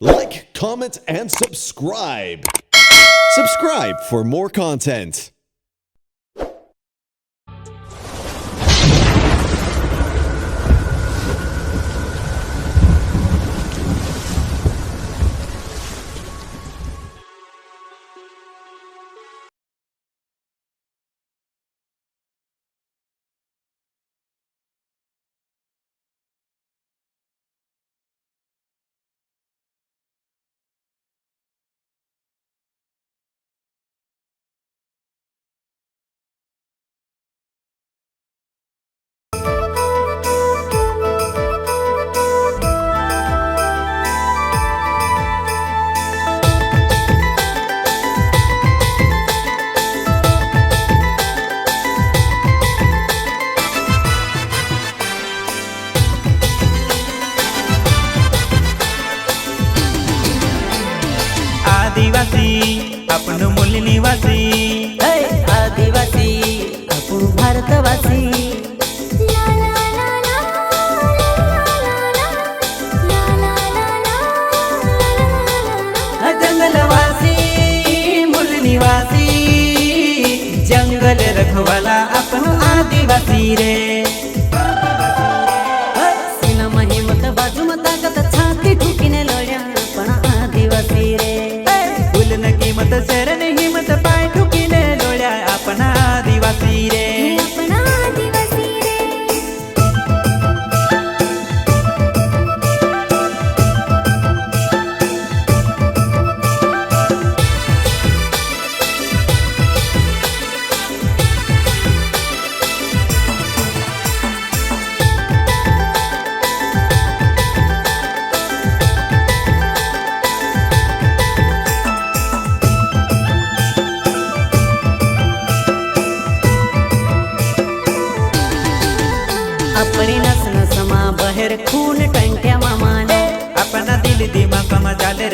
Like, comment, and subscribe. Subscribe for more content. आपण आदिवासी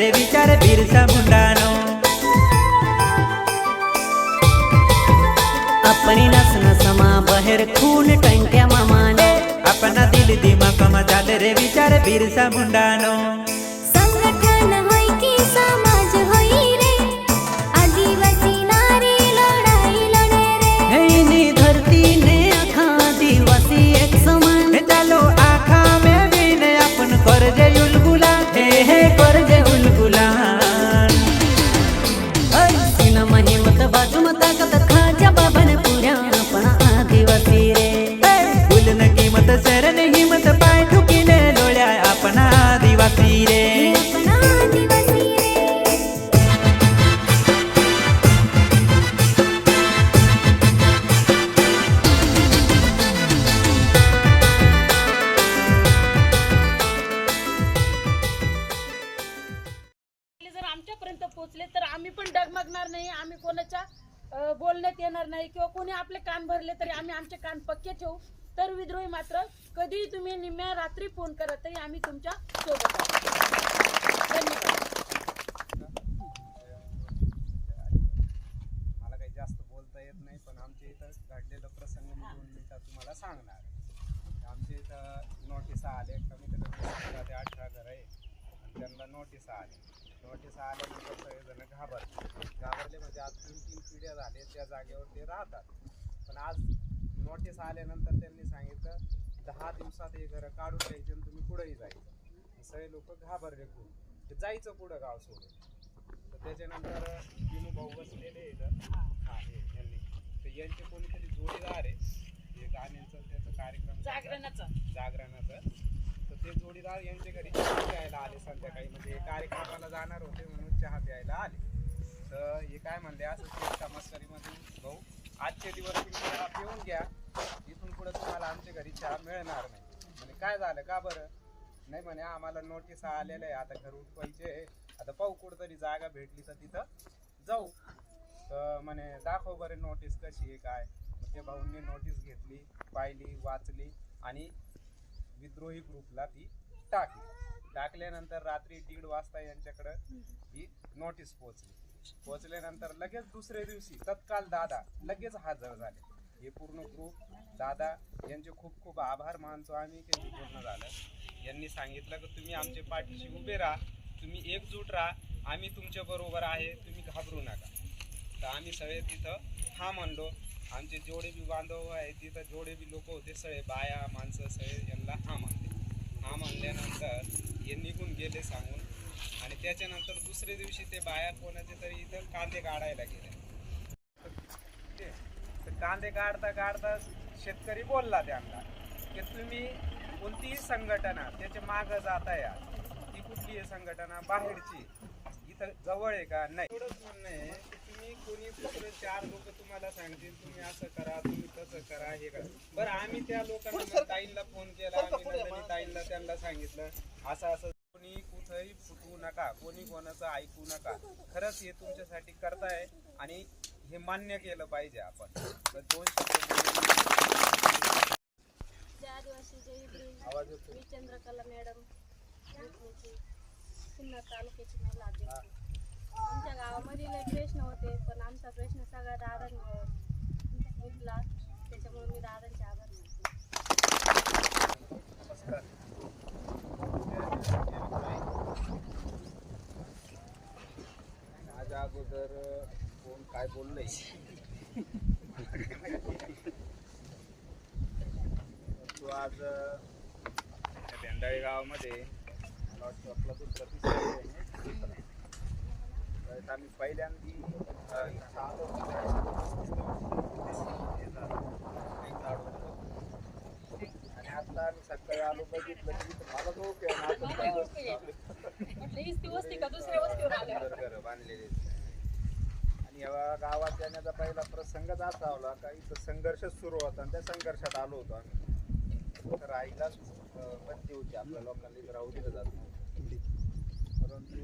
मजाल रे विचार बिरसा मुंडानो आपण नसन समा बहेर खून टंट्या मामाने आपण दिल दिमाग मजाल रे विचार बिरसा आम्ही तुमच्यासोबत आहोत. धन्यवाद. मला काही जास्त बोलता येत नाही पण आमच्या इथं घडलेलं प्रसंग मी दोन मिनिटात तुम्हाला सांगणार आहे. आमच्या इथं नोटीस आले कमीत कमी ते अठरा घर आहे. आणि त्यांना नोटीस आले नोटीस आल्यानंतर सगळेजण घाबरले घाबरले म्हणजे आज तीन तीन पिढ्या झाले त्या जागेवर ते राहतात. पण आज नोटीस आल्यानंतर त्यांनी सांगितलं दहा दिवसात हे घरं काढून द्यायचे आणि तुम्ही पुढेही जायचं. सगळे लोक घाबरले खूप. ते जायचं पुढं गाव सोडून. तर त्याच्यानंतर विनू भाऊ बसलेले हा हे यांनी. तर यांचे कोणीतरी जोडीदार आहे गाण्यांचं त्याचं कार्यक्रम जागरणाचा. जागरणाचं. तर ते जोडीदार यांच्या घरी चहा प्यायला आले संध्याकाळी. म्हणजे कार्यक्रमाला जाणार होते म्हणून चहा प्यायला आले. तर हे काय म्हणले असं चेष्टा मस्करीमध्ये भाऊ आजचे दिवस तुम्ही चहा पिऊन घ्या. इथून पुढे तुम्हाला आमच्या घरी चहा मिळणार नाही. म्हणे काय झालं का बरं? नाही म्हणे आम्हाला नोटीस आलेलं आहे. आता घर उठवायचे आता पाहू कुठंतरी जागा भेटली तर तिथं जाऊ. तर म्हणे दाखव बरे नोटीस कशी आहे काय? मग ते भाऊंनी नोटीस घेतली पाहिली वाचली आणि विद्रोही ग्रुपला ती टाकली. टाकल्यानंतर रात्री दीड वाजता यांच्याकडं ही नोटीस पोचली पोहोचल्यानंतर लगेच दुसऱ्या दिवशी तत्काल दादा लगेच हजर झाले. हे पूर्ण ग्रुप दादा यांचे खूप खूप आभार मानतो आम्ही की हे पूर्ण झालं. यांनी सांगितलं की तुम्ही आमच्या पाठीशी उभे राहा तुम्ही एकजूट राहा आम्ही तुमच्या बरोबर आहे तुम्ही घाबरू नका. तर आम्ही सगळे तिथं हा म्हणलो आमचे जेवढे बी बांधव आहे तिथं जेवढे बी लोक होते सगळे बाया माणसं सगळे यांना हा मानले हा म्हणल्यानंतर हे निघून गेले सांगून आणि त्याच्यानंतर दुसऱ्या दिवशी ते बाया कोणाचे तरी इथं कांदे काढायला गेले. तर कांदे काढता काढता शेतकरी बोलला त्यांना की तुम्ही कोणतीही संघटना त्याच्या मागं जाता या ती कुठली आहे संघटना बाहेरची इथं जवळ आहे का? नाही. एवढंच म्हणणं आहे की तुम्ही कोणी दुसरे चार लोक तुम्हाला सांगतील तुम्ही असं करा तुम्ही तसं करा हे करा. बरं आम्ही त्या लोकांना ताईंना फोन केला आम्ही ताईंना त्यांना सांगितलं असं असं कोणी कुठंही फुटवू नका कोणी कोणाचं ऐकू नका. खरंच हे तुमच्यासाठी करताय आणि हे मान्य केलं पाहिजे आपण. तर दोन आवाज येतो मी चंद्रकला मॅडम. सिन्नर तालुक्याची अध्यक्ष आमच्या गावामध्ये लय प्रश्न होते पण आमचा प्रश्न सगळा दादांमुळे मिटला त्याच्यामुळे मी दादांचे आभार मानते. अगोदर कोण काय बोललंय तू आज भेंडाळी गावामध्ये मला वाटतं आपला तो. त्यावेळेस आम्ही पहिल्यांदी. आणि आता आम्ही सकाळी आलो बघितलं की मला तो बांधलेली या गावात जाण्याचा पहिला प्रसंगच असा आला का इथं संघर्ष सुरू होता आणि त्या संघर्षात आलो होतो आम्ही. तर आईलाच बंदी होती. आपल्या लोकांना इथं राहू दिलं जात नव्हतं. परंतु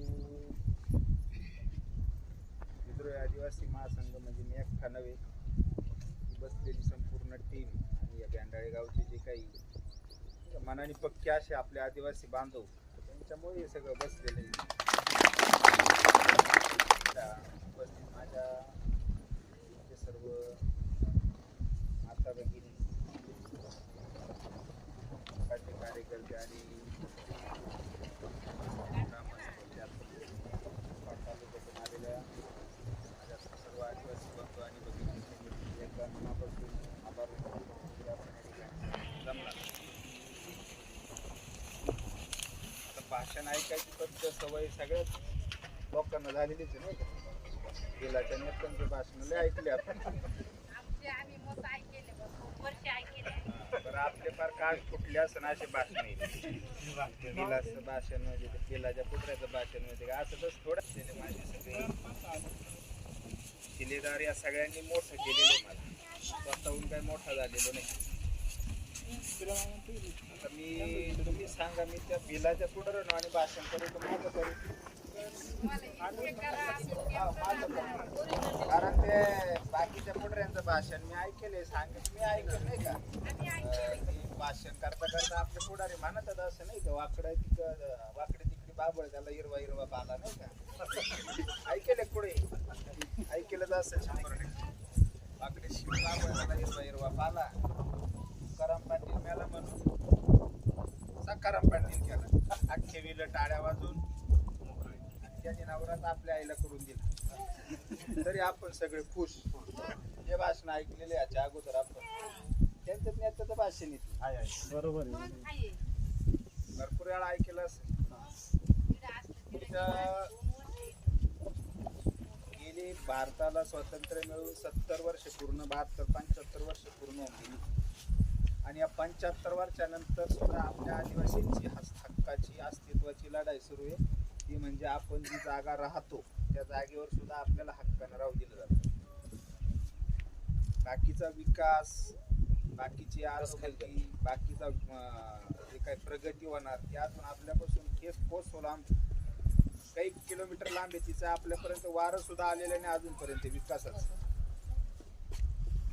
विद्रोही आदिवासी महासंघ म्हणजे मी एकटा नव्हे बसलेली संपूर्ण टीम आणि या बँडाळे गावचे जे काही मनाने पक्के असे आपले आदिवासी बांधव त्यांच्यामुळे हे सगळं बसलेलं आहे. उपस्थित माझ्या इथे सर्व माता भगिनी पक्षाचे कार्यकर्ते आणि तालुक्यातून आलेल्या माझ्या सर्व आदिवासी बंधू आणि भगिनी मनापासून आभार जमला. आता भाषण ऐकायची पद्धत सवय सगळ्याच लोकांना झालेलीच आहे नाही का? गेलाच्या नेत्यांचं भाषण लय ऐकले आपण. बरं आपले फार काळ फुटले असं असे भाषण गिलाचं भाषण म्हणजे ते पुत्र्याचं भाषण म्हणजे का असं तसं थोडं केले माझे सगळे. किल्लेदार या सगळ्यांनी मोठं केलेलं मला. स्वतःहून काही मोठा झालेलो नाही. आता मी तुम्ही सांगा मी त्या बिलाच्या पुढं आणि भाषण करू तर माझं करू. कारण ते बाकीच्या पुढऱ्यांचं भाषण मी ऐकले सांगत मी ऐकलं नाही का? भाषण करता करता आपले पुढारी म्हणतात असं नाही का वाकडं तिकडं वाकडे तिकडे बाबळ त्याला हिरवा हिरवा पाला नाही का? ऐकेले पुढे? ऐकेलंच असं शंभर टक्के. वाकडे शिव बाबळ त्याला हिरवा हिरवा पाला करम पाटील मेला म्हणून. सकाराम पाटील केला. अख्खे विलं टाळ्या वाजून. त्याने नवरात आपल्या आईला करून दिला. तरी आपण सगळे खुश. जे भाषण ऐकलेले याच्या अगोदर आपण. त्यांचं नेत्याचं भाषण येते. बरोबर भरपूर वेळा ऐकलं असेल. गेली भारताला स्वातंत्र्य मिळून सत्तर वर्ष पूर्ण बहात्तर पंच्याहत्तर वर्ष पूर्ण होऊन आणि या पंच्याहत्तर वर्षानंतर सुद्धा आपल्या आदिवासींची हक्काची अस्तित्वाची लढाई सुरू आहे. ती म्हणजे आपण जी जागा राहतो त्या जागेवर सुद्धा आपल्याला हक्कानं राहू दिलं जातं. बाकीचा विकास बाकीची आरोग्य बाकीचा जे काही प्रगती होणार ती अजून आपल्यापासून केस पोच लांब काही किलोमीटर लांब आहे तिचा आपल्यापर्यंत वारं सुद्धा आलेलं नाही अजूनपर्यंत विकासाचं.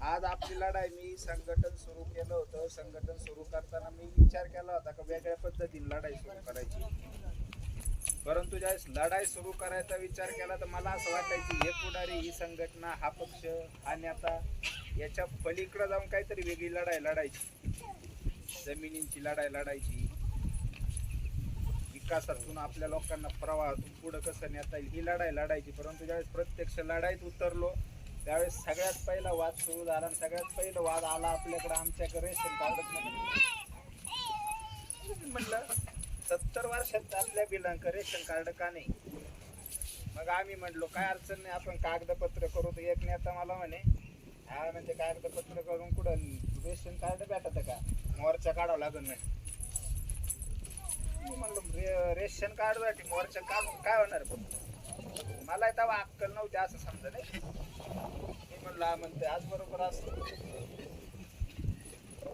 आज आपली लढाई मी संघटन सुरू केलं होतं. संघटन सुरू करताना मी विचार केला होता का वेगळ्या पद्धतीने लढाई सुरू करायची. परंतु ज्यावेळेस लढाई सुरू करायचा विचार केला तर मला असं वाटायचं हे पुढारी ही संघटना हा पक्ष हा नेता याच्या पलीकडे जाऊन काहीतरी वेगळी लढाई लढायची. जमिनींची लढाई लढायची. विकासातून आपल्या लोकांना प्रवाहातून पुढं कसं नेता येईल ही लढाई लढायची. परंतु ज्यावेळेस प्रत्यक्ष लढाईत उतरलो त्यावेळेस सगळ्यात पहिला वाद सुरू झाला आणि सगळ्यात पहिलं वाद आला आपल्याकडे आमच्याकडे रेशन कार्डच म्हणलं सत्तर वर्षात आपल्या बिलांक रेशन कार्ड का नाही? मग आम्ही म्हणलो काय अडचण नाही आपण कागदपत्र करू तर एक नेता मला म्हणे हा म्हणजे कागदपत्र करून कुठं रेशन कार्ड भेटत का? मोर्चा काढावं लागेल म्हणे. मी म्हणलो रे- रेशन कार्डसाठी मोर्चा काढून काय होणार? पण मला तेव्हा अक्कल नव्हती असं समजा नाही मी म्हणलं म्हणते आज बरोबर असं.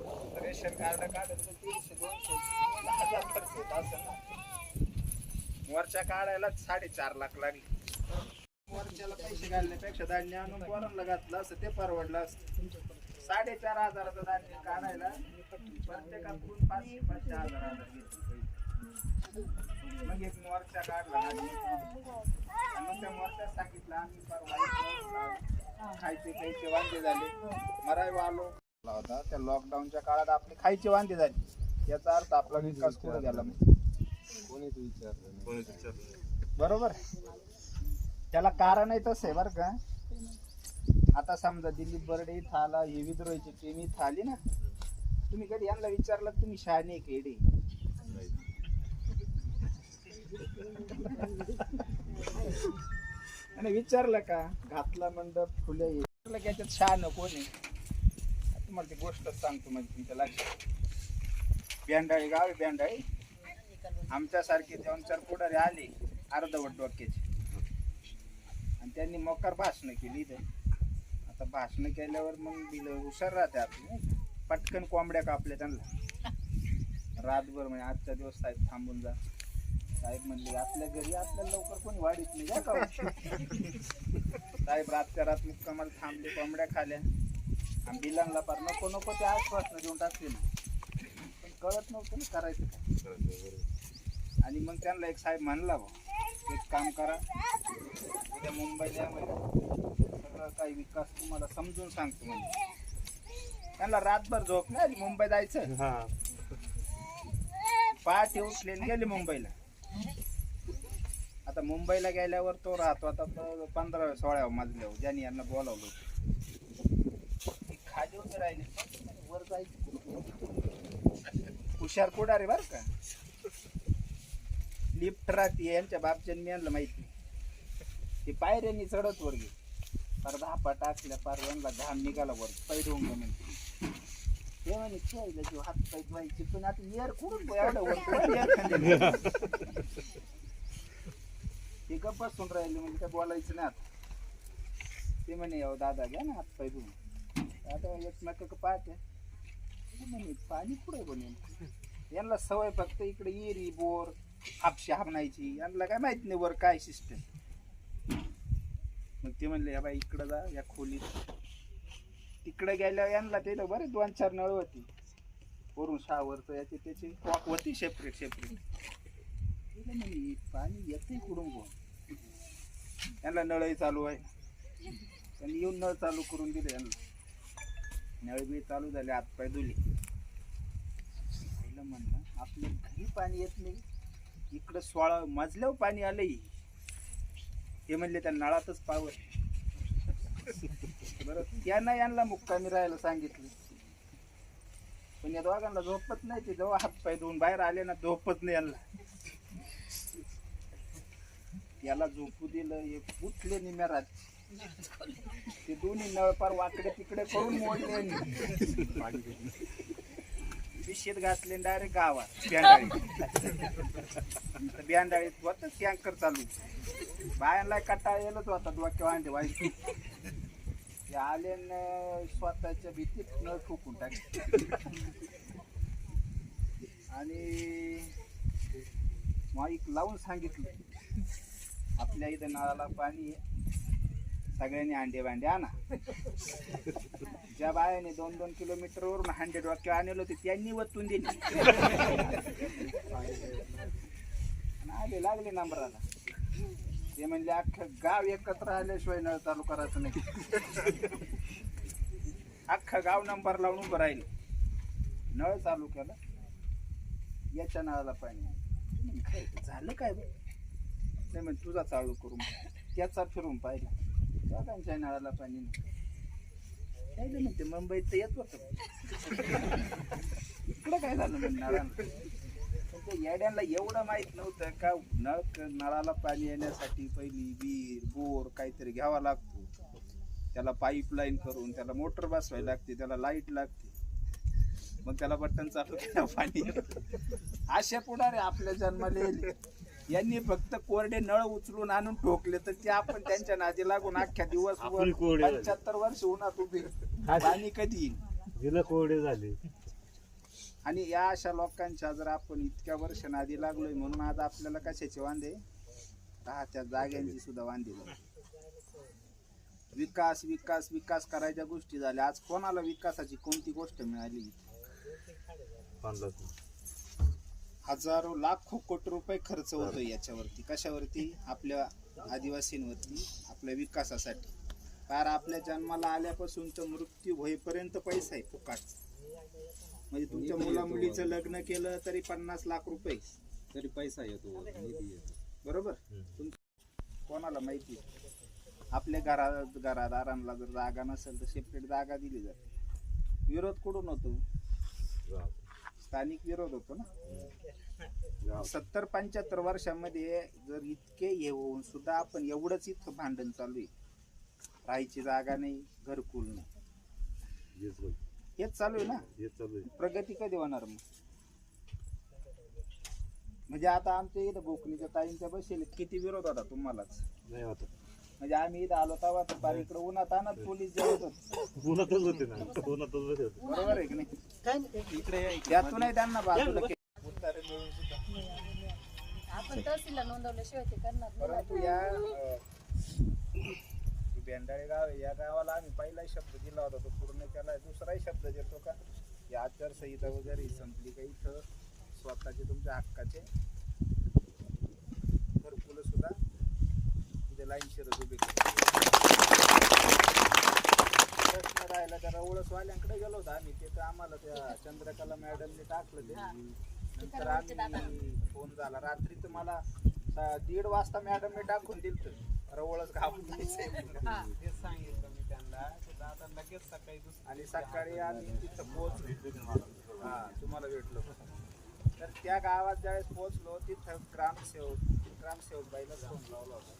रेशन कार्ड काढायचं तीनशे दोनशे हजार खर्च येत असं वरच्या काढायला साडेचार लाख लागले. वरच्याला पैसे घालण्यापेक्षा धान्य आणून पोरांना घातलं असं ते परवडलं असतं. साडेचार हजाराचं धान्य काढायला प्रत्येकाकडून पाचशे पाचशे हजार हजार घेतले मग एक मोर्चा काढला मग त्या मोर्चा सांगितलं आम्ही परवा खायचे खायचे वांदे झाले. मराय आलो होता. त्या लॉकडाऊनच्या काळात आपले खायचे वांदे झाले. याचा अर्थ आपला विकास कुठे गेला मग बरोबर. त्याला कारण आहे तसं आहे बरं का. आता समजा दिलीप बर्डे इथं आला हे विद्रोहीची टीम इथं आली ना. तुम्ही कधी यांना विचारलं तुम्ही शहाणे केडे आणि विचारलं का? घातला मंडप फुले. विचारलं की याच्यात शहाणं कोण आहे? तुम्हाला ती गोष्ट सांगतो म्हणजे तुमच्या लक्षात. बेंडाळी गाव आहे बेंडाळी आमच्यासारखे दोन चार पुढारी आले अर्धवट डोक्याचे. आणि त्यांनी मोकार भाषणं केली इथे. आता भाषणं केल्यावर मग दिलं हुशार राहते आपली पटकन कोंबड्या कापल्या त्यांना. रातभर म्हणजे आजचा दिवस साहेब थांबून जा. साहेब म्हणले आपल्या घरी आपल्याला लवकर कोणी वाढीत नाही का हो? साहेब रातच्या रात मुक्कामाला थांबले कोंबड्या खाल्या. आणि बिलांना पार नको नको ते आश्वासनं देऊन टाकले ना. पण कळत नव्हतं ना करायचं काय. आणि मग त्यांना एक साहेब म्हणला भाऊ एक काम करा उद्या मुंबईला या म्हणे सगळं काही विकास तुम्हाला समजून सांगतो म्हणजे त्यांना रातभर झोप नाही आली मुंबई जायचं. पहाटे उठले आणि गेले मुंबईला. आता मुंबईला गेल्यावर तो राहतो. आता तो पंधरा सोळा मजल्यावर. ज्यांनी यांना बोलावलं होतं. खाली उभे राहिले. वर जायचं. हुशार पुढारे बर का? लिफ्ट राहते यांच्या बापच्यानी आणलं माहिती ते पायऱ्यांनी चढत वर गेले. पार धापा टाकल्या पार यांना घाम निघाला वर. पैडवून म्हणते ते म्हणे खेळलं जीव हात पाय धुवायचे. पण आता एअर कुठून एवढं वर? ते गप्प बसून राहिले म्हणजे काय बोलायचं नाही आता. ते म्हणे दादा घ्या ना हात पाय धुवून. दादा एकमेक पाहते. म्हणे पाणी पुढे बनेल? यांना सवय फक्त इकडे येरी बोर हापशी हापणायची. यांना काय माहीत नाही वर काय सिस्टम मग ते म्हणले या बाई इकडं जा या खोलीत. तिकडे गेल्यावर यांना ते बरे दोन चार नळ होती. वरून शावरचं याचे त्याची कॉक होती सेपरेट सेपरेट म्हणे पाणी येते कुठून यांना नळही चालू आहे. त्यांनी येऊन नळ चालू करून दिले यांना. नळ बी चालू झाले हातपाय धुले पहिलं म्हणलं आपल्या घरी पाणी येत नाही. इकडं सोळा मजल्यावर पाणी आलंय. हे म्हणले त्या नळातच पावर. बरं त्यांना यांना मुक्कामी राहायला सांगितलं. पण या दोघांना झोपत नाही ते जेव्हा हातपाय धुवून बाहेर आले ना झोपत नाही यांना. याला झोपू दिलं एक उठले निम्या राहते ते दोन्ही नळपार वाकडे तिकडे करून मोडले यांनी. पिशेत घातले डायरेक्ट गावात. बियांडाळी बियांडाळीत होत टँकर चालू. बायांना कट्टा येलच होता डोक्या वांडे वाईट. ते आले स्वतःच्या भीतीत न ठोकून टाकले. आणि माईक लावून सांगितलं. आपल्या इथं नळाला पाणी आहे. सगळ्यांनी अंडे भांडे आणा. ज्या बायाने दोन दोन किलोमीटर वरून हांडे डॉक्टर आणले होते त्यांनी वतून दिली. आणि आले लागले नंबराला. ते म्हणले अख्खं गाव एकत्र आल्याशिवाय नळ चालू करायचं नाही. अख्खं गाव नंबर लावून उभं राहिलं. नळ चालू केलं. याच्या नळाला पाणी झालं काय बरं? नाही म्हणजे तुझा चालू करून त्याचा फिरून पाहिला. त्यांच्या नळाला पाणी नाही. काय ते म्हणते मुंबईत तर येत होतं. इकडं काय झालं म्हणजे नळाला पण त्या येड्यांना एवढं माहीत नव्हतं का नळ नळाला पाणी येण्यासाठी पहिली विहीर बोर काहीतरी घ्यावा लागतो. त्याला पाईपलाईन करून त्याला मोटर बसवायला लागते त्याला लाइट लागते. मग त्याला बटन चालू केलं पाणी अशा पुढारे आपल्या जन्माला येईल. यांनी फक्त कोरडे नळ उचलून आणून ठोकले तर ते आपण त्यांच्या नादी लागून अख्ख्या दिवस पंच्याहत्तर वर्ष उन्हात उभे पाणी कधी येईल? आणि या अशा लोकांच्या जर आपण इतक्या वर्ष नादी लागलोय म्हणून आज आपल्याला कशाचे वांदे? राहत्या जाग्यांची सुद्धा वांदे लागली. विकास विकास विकास करायच्या गोष्टी झाल्या. आज कोणाला विकासाची कोणती गोष्ट मिळाली? हजारो लाखो कोटी रुपये खर्च होतोय याच्यावरती. कशावरती? आपल्या आदिवासींवरती आपल्या विकासासाठी. कारण आपल्या जन्माला आल्यापासून तर मृत्यू होईपर्यंत पैसा आहे फुकाट. म्हणजे तुमच्या मुला मुलीचं लग्न केलं तरी पन्नास लाख रुपये. तरी पैसा येतो बरोबर? तुम कोणाला माहिती आपल्या घरा घरादारांना जर जागा नसेल तर सेपरेट जागा दिली जाते. विरोध कुठून होतो? स्थानिक विरोध होतो ना. सत्तर पंच्याहत्तर वर्षामध्ये जर इतके हे होऊन सुद्धा आपण एवढंच इथं भांडण चालू आहे. राहायची जागा नाही घरकुल नाही. हेच चालू आहे ना. प्रगती कधी होणार मग? म्हणजे आता आमच्या इथं बोकणीच्या ताईंच्या बसेल किती विरोध होता तुम्हालाच? नाही होत. म्हणजे आम्ही इथं आलो तेव्हा तर पार इकडे उन्हात आणत पोलीस जेवत होते. उन्हातच होते ना. उन्हातच होते. बरोबर आहे की नाही? इकडे त्यातूनही त्यांना बाजूला केलं. उतारे मिळून सुद्धा. आपण तहसीलला नोंदवल्याशिवाय ते करणार नाही. परंतु या अं, जी बेंडाळे गाव आहे. या गावाला आम्ही पहिला शब्द दिला होता. तो पूर्ण केला. दुसराही शब्द देतो का? ही आचारसंहिता वगैरे संपली का इथं? स्वतःचे तुमच्या हक्काचे. घरकुलं सुद्धा. तिथे लाईन शिरत उभे प्रश्न राहिला त्या रवळसवाल्यांकडे गेलो होतो आम्ही. ते तर आम्हाला त्या चंद्रकला मॅडमने टाकलं ते. नंतर आम्ही फोन झाला. रात्री तर मला दीड वाजता मॅडमने टाकून दिलं रवळच म्हणून. तेच सांगितलं मी त्यांना की दादा लगेच सकाळी आणि सकाळी आम्ही तिथं पोहोचलो. हा तुम्हाला भेटलो. तर त्या गावात ज्यावेळेस पोहोचलो तिथं ग्रामसेवक ग्रामसेवक बाईला फोन लावला होता.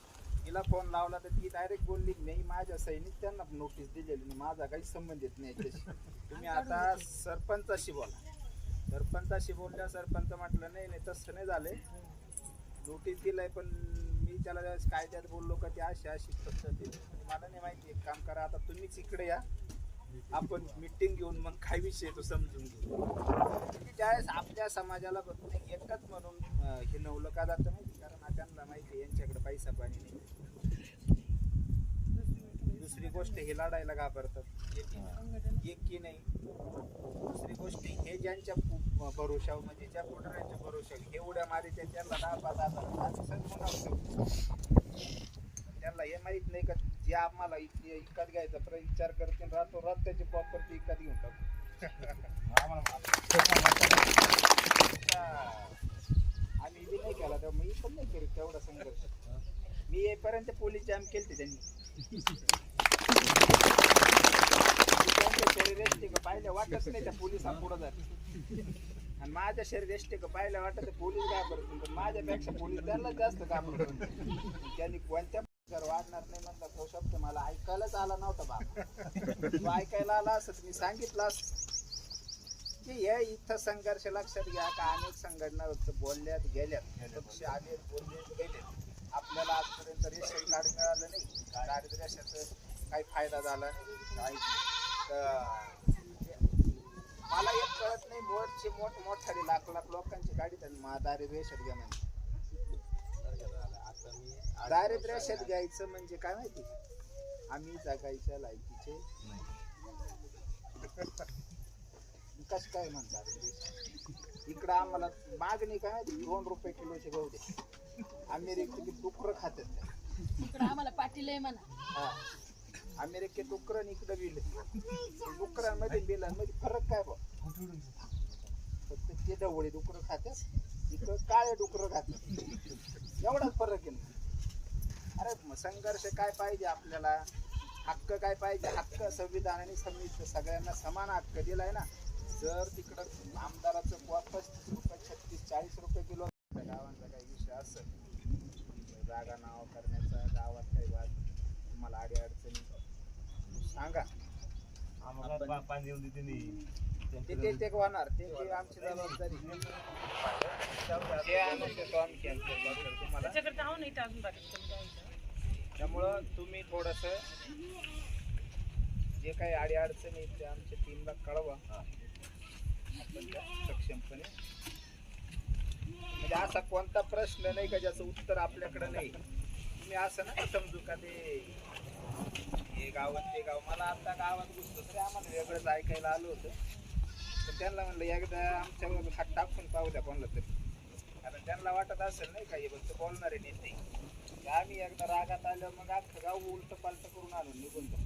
तिला फोन लावला तर ती डायरेक्ट बोलली मी माझ्या सैनिक त्यांना नोटीस दिलेली नाही माझा काही संबंध येत नाही याच्याशी. तुम्ही आता सरपंचाशी बोला. सरपंचाशी बोलल्या सरपंच म्हटलं नाही नाही तसं नाही झालंय. नोटीस दिलंय पण मी त्याला ज्यावेळेस कायद्यात बोललो का ते अशी अशी पद्धत. मला नाही माहिती एक काम करा आता तुम्हीच इकडे या. आपण मिटिंग घेऊन मग काय विषय तो समजून घेऊ. ज्यावेळेस आपल्या समाजाला फक्त एकच म्हणून हिनवलं का जातं त्यांना माहिती यांच्याकडे पैसा पाणी नाही. दुसरी गोष्ट हे लढायला घाबरतात. एकी. एकी नाही. दुसरी गोष्ट हे ज्यांच्या भरोशावर म्हणजे ज्या पुढाऱ्यांच्या भरोशावर हे उड्या मारीत त्यांना दहा पाच त्यांना हे माहीत नाही का जे आम्हाला इकत घ्यायचा प्र- विचार करते रातो रात त्याची प्रॉपर्टी इकत घेऊन टाकू आम्ही बी नाही केला तेव्हा मी पण नाही करीत तेवढा संघर्ष. मी येईपर्यंत पोलीस जॅम केलते त्यांनी. पाहिलं वाटत नाही त्या पोलिसा पुढं जात. आणि माझ्या शरीर एसटी का पाहिलं वाटत पोलीस काय करत माझ्यापेक्षा पोलीस त्यांना जास्त काम त्यांनी कोणत्या जर वाढणार नाही म्हणता तो शब्द मला ऐकायलाच आला नव्हता बाबा. तो ऐकायला आला असत मी सांगितलं असत. म्हणजे हे इथं संघर्ष लक्षात घ्या का अनेक संघटना बोलल्यात गेल्यात. पक्ष आले बोलले गेलेत. आपल्याला आजपर्यंत रेशन कार्ड मिळालं नाही. दारिद्र्याशाचं काही फायदा झाला नाही. मला एक कळत नाही मोठचे मोठ मोठाले लाख लाख लोकांची गाडी त्यांनी मा दारिद्र्याशात घ्या म्हणजे दारिद्र्याशात घ्यायचं म्हणजे काय माहिती? आम्ही जगायच्या लायकीचे कस काय म्हणतात? इकडं आम्हाला मागणी काय दोन रुपये किलोचे गहू दे. अमेरिकेत डुकर खातात इकडं आम्हाला पाटील आहे म्हणा. हा. अमेरिकेत डुकर आणि इकडं बिल डुकरांमध्ये बिलांमध्ये फरक काय बा फक्त ते डवळे डुकर खातात इथं काळे डुकर घातलं एवढाच फरक आहे. ना. अरे म- संघर्ष काय पाहिजे आपल्याला? हक्क काय पाहिजे? हक्क संविधान आणि संविधान सगळ्यांना समान हक्क दिलाय ना. जर तिकडं आमदाराचं बुवा पस्तीस रुपये छत्तीस चाळीस रुपये किलो त्या गावांचा काही विषय असेल जागा नाव करण्याचा गावात काही वाद तुम्हाला आडी अडचणी सांगा. आम्हाला पाणी येऊन देते नाही ते ते ते होणार ते ते आमची जबाबदारी. त्यामुळं तुम्ही थोडस जे काही आडी अडचणी आहेत ते आमच्या टीमला कळवा. आपण सक्षमपणे. म्हणजे असा कोणता प्रश्न नाही का ज्याचं उत्तर आपल्याकडे नाही? तुम्ही असं नका समजू का ते? हे गावात ते गाव. मला आता गावात घुसलं तरी आम्हाला वेगळंच ऐकायला आलं होतं. तर त्यांना म्हणलं एकदा आमच्यावर हात टाकून पाहू द्या कोणाला तरी. कारण त्यांना वाटत असेल नाही का हे फक्त बोलणारे नेते. आम्ही एकदा रागात आल्यावर मग अख्खं गाव उलट पालट करून आणून निघून जाऊ.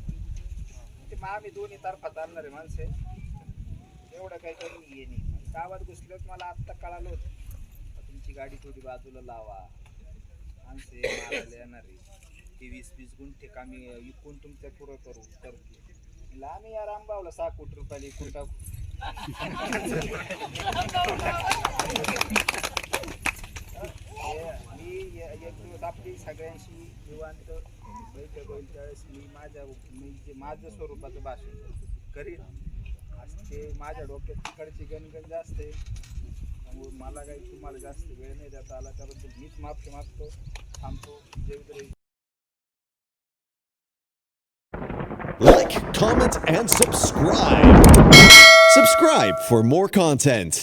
ते मग आम्ही दोन्ही तर्फा चालणारे माणसे एवढं काही करून ये नाही. गावात घुसल्यावर मला आत्ता कळालं होतं. तुमची गाडी थोडी बाजूला लावा. माणसे मारायला येणारे. ते वीस वीस गुंठे कामी विकून तुमच्या पुरं करू करतो म्हणलं आम्ही या रामबावला सहा कोटी रुपयाला विकून टाकू. मी एक दिवस आपली सगळ्यांशी निवांत बैठक होईल त्यावेळेस मी माझ्या मी जे माझं स्वरूपाचं भाषण करीन. असते माझ्या डोक्यात तिकडची गणगण जास्त आहे त्यामुळे मला काही तुम्हाला जास्त वेळ नाही देता आला त्याबद्दल मीच माफी मागतो थांबतो जेवढे Like, comment, and subscribe. Subscribe for more content.